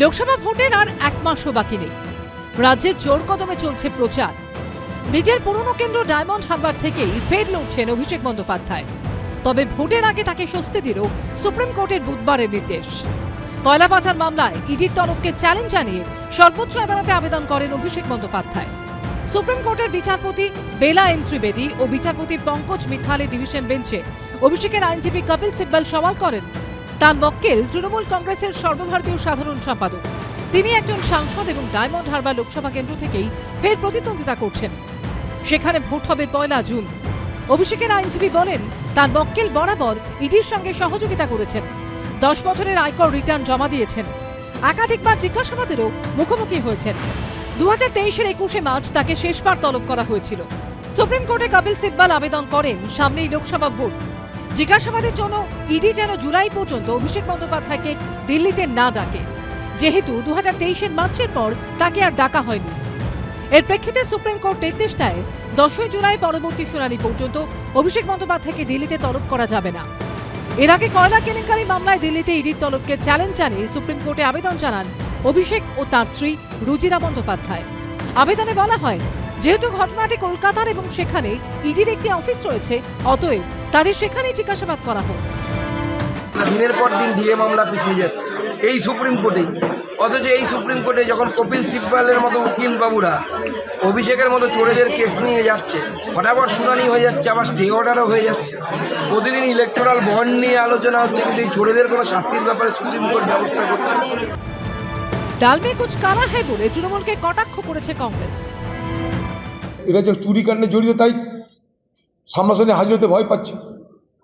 লোকসভা ভোটের আর এক মাসও বাকি নেই। রাজ্যে জোর কদমে চলছে প্রচার। নিজের পুরনো কেন্দ্র ডায়মন্ড হারবার থেকেই ফের লড়ছেন অভিষেক বন্দ্যোপাধ্যায়। তবে ভোটের আগে তাকে স্বস্তি দিল সুপ্রিম কোর্টের বুধবারের নির্দেশ। কয়লা পাচার মামলায় ইডির তরফকে চ্যালেঞ্জ জানিয়ে সর্বোচ্চ আদালতে আবেদন করেন অভিষেক বন্দ্যোপাধ্যায়। সুপ্রিম কোর্টের বিচারপতি বেলা এন ত্রিবেদী ও বিচারপতি পঙ্কজ মিথালের ডিভিশন বেঞ্চে অভিষেকের আইনজীবী কপিল সিব্বাল সওয়াল করেন তার মক্কেল তৃণমূল কংগ্রেসের সর্বভারতীয় সাধারণ সম্পাদক। তিনি একজন সাংসদ এবং ডায়মন্ড হারবার লোকসভা কেন্দ্র থেকেই ফের প্রতিদ্বন্দ্বিতা করছেন। সেখানে ভোট হবে পয়লা জুন। অভিষেকের আইনজীবী বলেন, তার মক্কেল বরাবর ইডির সঙ্গে সহযোগিতা করেছেন। দশ বছরের আয়কর রিটার্ন জমা দিয়েছেন। একাধিকবার জিজ্ঞাসাবাদেরও মুখোমুখি হয়েছেন। দু হাজার তেইশের একুশে মার্চ তাকে শেষবার তলব করা হয়েছিল। সুপ্রিম কোর্টে কপিল সিব্বাল আবেদন করেন, সামনেই লোকসভা ভোট। জিজ্ঞাসাবাদের জন্য ইডি যেন জুলাই পর্যন্ত অভিষেক বন্দ্যোপাধ্যায়কে দিল্লিতে না ডাকে। যেহেতু দু হাজার তেইশের মার্চের পর তাকে আর ডাকা হয়নি। এর প্রেক্ষিতে সুপ্রিম কোর্ট নির্দেশ দেয়, দশই জুলাই পরবর্তী শুনানি পর্যন্ত অভিষেক বন্দ্যোপাধ্যায়কে দিল্লিতে তলব করা যাবে না। এর আগে কয়লা কেলেঙ্কারি মামলায় দিল্লিতে ইডির তলবকে চ্যালেঞ্জ জানিয়ে সুপ্রিম কোর্টে আবেদন জানান অভিষেক ও তার স্ত্রী রুজিরা বন্দ্যোপাধ্যায়। আবেদনে বলা হয় যেহেতু ঘটনাটি কলকাতার এবং সেখানে ইডির একটি অফিস রয়েছে অতএব তাদের সেখানেই জিজ্ঞাসাবাদ করা হোক। দিনের পর দিন ডিএ মামলা পিছিয়ে যাচ্ছে। এই সুপ্রিম কোর্টেই। অথচ এই সুপ্রিম কোর্টে যখন কপিল সিব্বালের মতো উকিল বাবুরা অভিষেকের মতো চোরেদের কেস নিয়ে যাচ্ছে ফটাফট শুনানি হয়ে যাচ্ছে আবার স্টে অর্ডারও হয়ে যাচ্ছে। প্রতিদিন ইলেকট্রাল বন্ড নিয়ে আলোচনা হচ্ছে কিন্তু এই চোরেদের কোনো শাস্তির ব্যাপারে সুপ্রিম কোর্ট ব্যবস্থা করছে না। ডাল মে কুচ কারা হয় বলে তৃণমূলকে কটাক্ষ করেছে কংগ্রেস। এটা যে চুরি কাণ্ডে জড়িত, তাই সামনাসামনি হাজির হতে ভয় পাচ্ছে।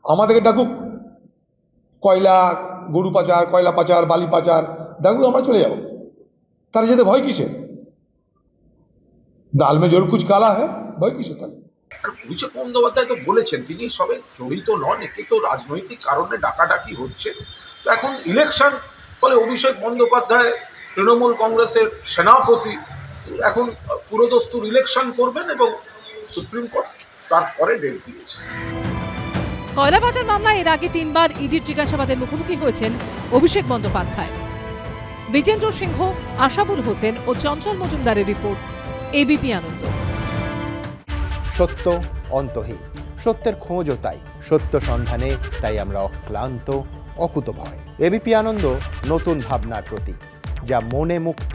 আমাদেরকে ডাকুক। কয়লা, গরু পাচার, কয়লা পাচার, বালি পাচার, ডাকুক, আমরা চলে যাব। তারা যেতে ভয় কিসে দাল মে জোর কুচ কালা হ্যাঁ ভয় কিসে তাহলে? অভিষেক বন্দ্যোপাধ্যায় তো বলেছেন, তিনি সবে জড়িত নন, একে তো রাজনৈতিক কারণে ডাকাডাকি হচ্ছে। তো এখন ইলেকশন ফলে অভিষেক বন্দ্যোপাধ্যায়, তৃণমূল কংগ্রেসের সেনাপতি এখন পুরোদস্তুর ইলেকশন করবেন এবং সুপ্রিম কোর্ট তারপরে ডেট দিয়েছে। কয়লা পাচার মামলায় এর আগে তিনবার ইডির জিজ্ঞাসাবাদের মুখোমুখি হয়েছেন অভিষেক বন্দ্যোপাধ্যায়। বিজেন্দ্র সিংহ আশাবুল হোসেন ও চঞ্চল মজুমদারের রিপোর্ট এবিপি আনন্দ। সত্য অন্তহীন সত্যের খোঁজও তাই সত্য সন্ধানে তাই আমরা অক্লান্ত অকুতভয়। এবিপি আনন্দ নতুন ভাবনার প্রতীক যা মনে মুক্ত